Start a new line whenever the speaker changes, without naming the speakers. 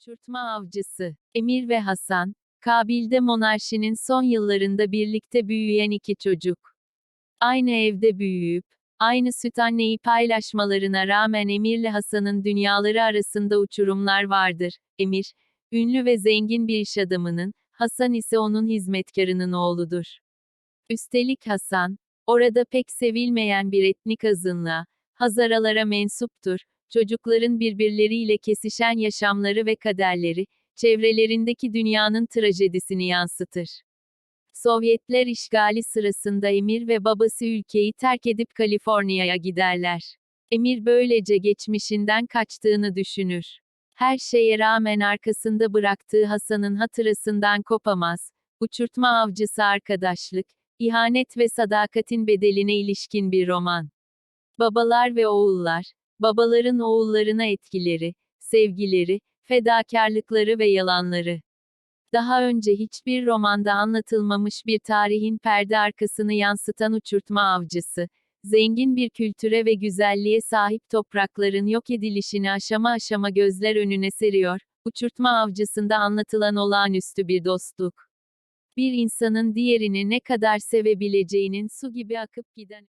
Uçurtma avcısı, Emir ve Hasan, Kabil'de monarşinin son yıllarında birlikte büyüyen iki çocuk. Aynı evde büyüyüp, aynı süt anneyi paylaşmalarına rağmen Emir'le Hasan'ın dünyaları arasında uçurumlar vardır. Emir, ünlü ve zengin bir iş adamının, Hasan ise onun hizmetkarının oğludur. Üstelik Hasan, orada pek sevilmeyen bir etnik azınlığa, Hazaralara mensuptur, çocukların birbirleriyle kesişen yaşamları ve kaderleri, çevrelerindeki dünyanın trajedisini yansıtır. Sovyetler işgali sırasında Emir ve babası ülkeyi terk edip Kaliforniya'ya giderler. Emir böylece geçmişinden kaçtığını düşünür. Her şeye rağmen arkasında bıraktığı Hasan'ın hatırasından kopamaz. Uçurtma avcısı arkadaşlık, ihanet ve sadakatin bedeline ilişkin bir roman. Babalar ve oğullar, babaların oğullarına etkileri, sevgileri, fedakarlıkları ve yalanları. Daha önce hiçbir romanda anlatılmamış bir tarihin perde arkasını yansıtan uçurtma avcısı, zengin bir kültüre ve güzelliğe sahip toprakların yok edilişini aşama aşama gözler önüne seriyor. Uçurtma avcısında anlatılan olağanüstü bir dostluk. Bir insanın diğerini ne kadar sevebileceğinin su gibi akıp giden